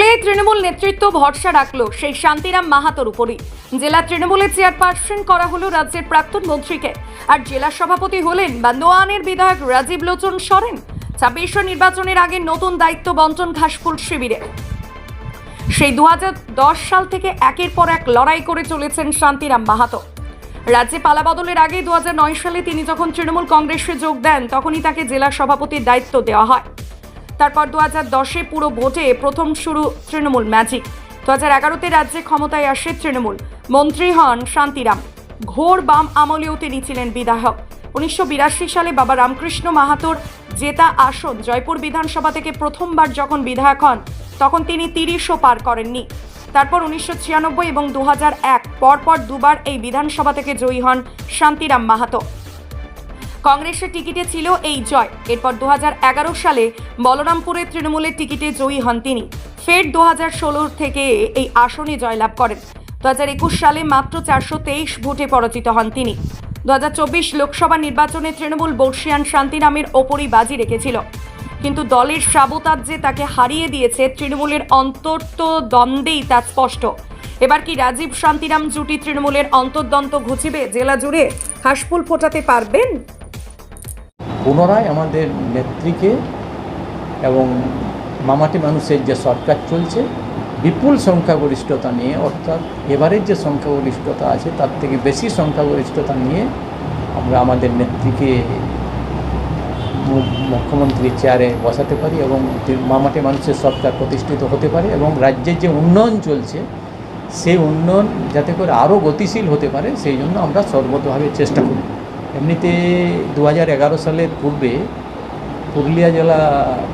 পুরুলিয়ায় তৃণমূল নেতৃত্ব ভরসা রাখল সেই শান্তিরাম মাহাতোর উপরই। জেলা তৃণমূলের চেয়ারপারসন করা হলো রাজ্যের প্রাক্তন মন্ত্রীকে। আর জেলা সভাপতি হলেন বান্দোয়ানের বিধায়ক রাজীব লোচন সরেন। ছাব্বিশশো নির্বাচনের আগে নতুন দায়িত্ব বন্টন ঘাসফুল শিবিরে। সেই দু হাজার দশ সাল থেকে একের পর এক লড়াই করে চলেছেন শান্তিরাম মাহাতো। রাজ্যে পালাবদলের আগে দু হাজার নয় সালে তিনি যখন তৃণমূল কংগ্রেসে যোগ দেন, তখনই তাকে জেলা সভাপতির দায়িত্ব দেওয়া হয়। তারপর দু হাজার দশে পুরো ভোটে প্রথম শুরু তৃণমূল ম্যাজিক। দু হাজার এগারোতে রাজ্যে ক্ষমতায় আসে তৃণমূল। মন্ত্রী হন শান্তিরাম। ঘোর বাম আমলেও তিনি ছিলেন বিধায়ক। উনিশশো বিরাশি সালে বাবা রামকৃষ্ণ মাহাতোর জেতা আসন জয়পুর বিধানসভা থেকে প্রথমবার যখন বিধায়ক হন, তখন তিনি তিরিশও পার করেননি। তারপর উনিশশো ছিয়ানব্বই এবং দু হাজার এক পরপর দুবার এই বিধানসভা থেকে জয়ী হন শান্তিরাম মাহাতো। কংগ্রেসের টিকিটে ছিল এই জয়। এরপর দু হাজার এগারো সালে বলরামপুরের তৃণমূলের টিকিটে জয়ী হন তিনি। ফের দু হাজার ষোলো থেকে এই আসনে জয়লাভ করেন। দু হাজার একুশ সালে মাত্র চারশো তেইশ ভোটে পরাজিত হন তিনি। দু হাজার চব্বিশ লোকসভা নির্বাচনে তৃণমূল বর্ষিয়ান শান্তিরামের ওপরই বাজি রেখেছিল। কিন্তু দলের সাবোতাজ্যে তাকে হারিয়ে দিয়েছে, তৃণমূলের অন্তর্ত দ্বন্দ্বেই তা স্পষ্ট। এবার কি রাজীব শান্তিরাম জুটি তৃণমূলের অন্তর্দ্বন্দ্ব ঘুচিবে? জেলা জুড়ে হাসফুল ফোটাতে পারবেন? পুনরায় আমাদের নেত্রীকে এবং মামাটি মানুষের যে সরকার চলছে, বিপুল সংখ্যাগরিষ্ঠতা নিয়ে, অর্থাৎ এবারের যে সংখ্যাগরিষ্ঠতা আছে, তার থেকে বেশি সংখ্যাগরিষ্ঠতা নিয়ে আমরা আমাদের নেত্রীকে মুখ্যমন্ত্রীর চেয়ারে বসাতে পারি এবং মামাটি মানুষের সরকার প্রতিষ্ঠিত হতে পারে এবং রাজ্যের যে উন্নয়ন চলছে, সেই উন্নয়ন যাতে করে আরও গতিশীল হতে পারে, সেই জন্য আমরা সর্বতভাবে চেষ্টা করি এমনিতে দু হাজার এগারো সালের পূর্বে পুরুলিয়া জেলা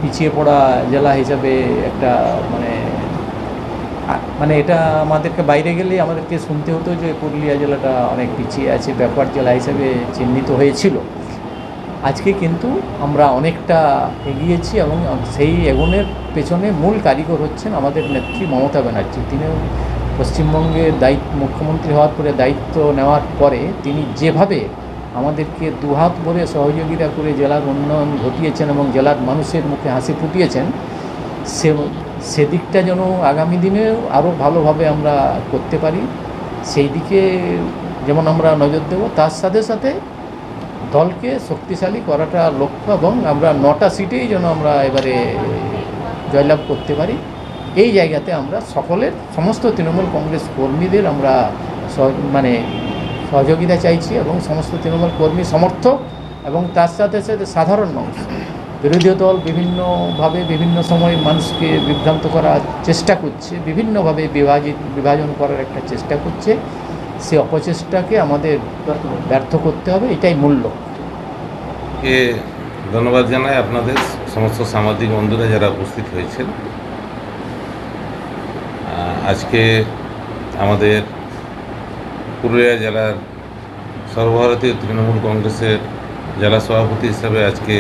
পিছিয়ে পড়া জেলা হিসাবে একটা মানে মানে এটা আমাদেরকে বাইরে গেলে আমাদেরকে শুনতে হতো যে পুরুলিয়া জেলাটা অনেক পিছিয়ে আছে, ব্যাপার জেলা হিসাবে চিহ্নিত হয়েছিল। আজকে কিন্তু আমরা অনেকটা এগিয়েছি এবং সেই এগোনের পেছনে মূল কারিগর হচ্ছেন আমাদের নেত্রী মমতা ব্যানার্জি। তিনি পশ্চিমবঙ্গের দায়িত্ব, মুখ্যমন্ত্রী হওয়ার পরে দায়িত্ব নেওয়ার পরে তিনি যেভাবে আমাদেরকে দুহাত ভরে সহযোগিতা করে জেলার উন্নয়ন ঘটিয়েছেন এবং জেলার মানুষের মুখে হাসি ফুটিয়েছেন, সে, সেদিকটা যেন আগামী দিনেও আরও ভালোভাবে আমরা করতে পারি। সেই দিকে যেমন আমরা নজর দেব, তার সাথে সাথে দলকে শক্তিশালী করাটা লক্ষ্য এবং আমরা নটা সিটেই যেন আমরা এবারে জয়লাভ করতে পারি। এই জায়গাতে আমরা সকলের, সমস্ত তৃণমূল কংগ্রেস কর্মীদের আমরা মানে সহযোগিতা চাইছি এবং সমস্ত তৃণমূল কর্মী সমর্থক এবং তার সাথে সাথে সাধারণ মানুষ। বিরোধী দল বিভিন্নভাবে বিভিন্ন সময় মানুষকে বিভ্রান্ত করার চেষ্টা করছে, বিভিন্নভাবে বিভাজিত, বিভাজন করার একটা চেষ্টা করছে। সে অপচেষ্টাকে আমাদের ব্যর্থ করতে হবে, এটাই মূল্য কে ধন্যবাদ জানাই আপনাদের, সমস্ত সামাজিক বন্ধুরা যারা উপস্থিত হয়েছেন। আজকে আমাদের পুরুলিয়া জেলার সর্বভারতীয় তৃণমূল কংগ্রেসের জেলা সভাপতি হিসাবে আজকে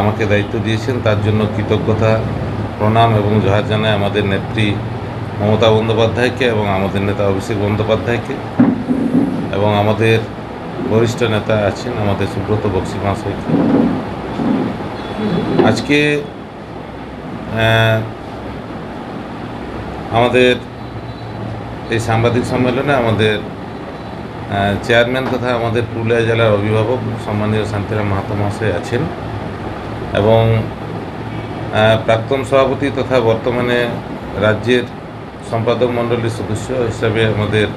আমাকে দায়িত্ব দিয়েছেন। তার জন্য কৃতজ্ঞতা, প্রণাম এবং জোহার জানাই আমাদের নেত্রী মমতা বন্দ্যোপাধ্যায়কে এবং আমাদের নেতা অভিষেক বন্দ্যোপাধ্যায়কে এবং আমাদের বরিষ্ঠ নেতা আছেন আমাদের সুব্রত বক্সি মহাশয়কে। আজকে আমাদের এই সাংবাদিক সম্মেলনে আমাদের চেয়ারম্যান তথা আমাদের পুরুলিয়া জেলার অভিভাবক সম্মানীয় শান্তিরাম মাহাতো মহাশয় আছেন এবং প্রাক্তন সভাপতি তথা বর্তমানে রাজ্যের সম্পাদক মণ্ডলীর সদস্য হিসাবে আমাদের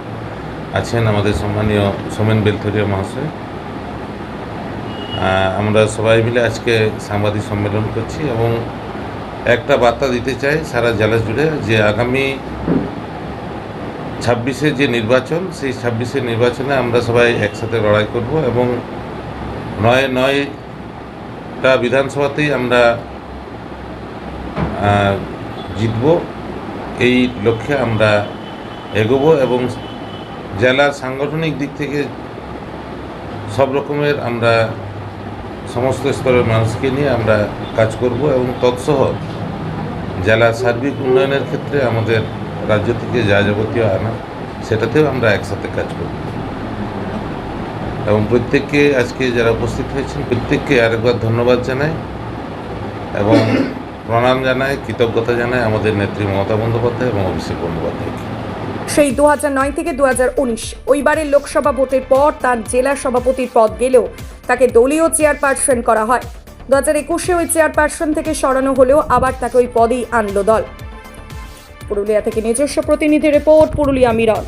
আছেন আমাদের সম্মানীয় সোমেন বেলথরিয়া মহাশয়। আমরা সবাই মিলে আজকে সাংবাদিক সম্মেলন করছি এবং একটা বার্তা দিতে চাই সারা জেলা জুড়ে যে আগামী ছাব্বিশে যে নির্বাচন, সেই ছাব্বিশে নির্বাচনে আমরা সবাই একসাথে লড়াই করব এবং নয় নয়টা বিধানসভাতেই আমরা জিতব। এই লক্ষ্যে আমরা এগোবো এবং জেলার সাংগঠনিক দিক থেকে সব রকমের আমরা সমস্ত স্তরের মানুষকে নিয়ে আমরা কাজ করব এবং তৎসহ জেলার সার্বিক উন্নয়নের ক্ষেত্রে আমাদের রাজ্য থেকে যা যাবতীয় আনা, সেটাতেও আমরা একসাথে কাজ করব। এবং প্রত্যেককে আজকে যারা উপস্থিত হয়েছেন, প্রত্যেককে আরেকবার ধন্যবাদ জানাই এবং প্রণাম জানাই, কৃতজ্ঞতা জানাই আমাদের নেত্রী মমতা বন্দ্যোপাধ্যায় এবং অভিষেক বন্দ্যোপাধ্যায়কে। সেই দু থেকে দু হাজার উনিশ, ওইবারের লোকসভা ভোটের পর তার জেলা সভাপতির পদ গেলেও তাকে দলীয় চেয়ারপারসন করা হয়। দু হাজার একুশে ওই চেয়ারপারসন থেকে সরানো হলেও আবার তাকে ওই পদেই আনলো দল। পুরুলিয়া থেকে নিজস্ব প্রতিনিধি রিপোর্ট পুরুলিয়া মিরর।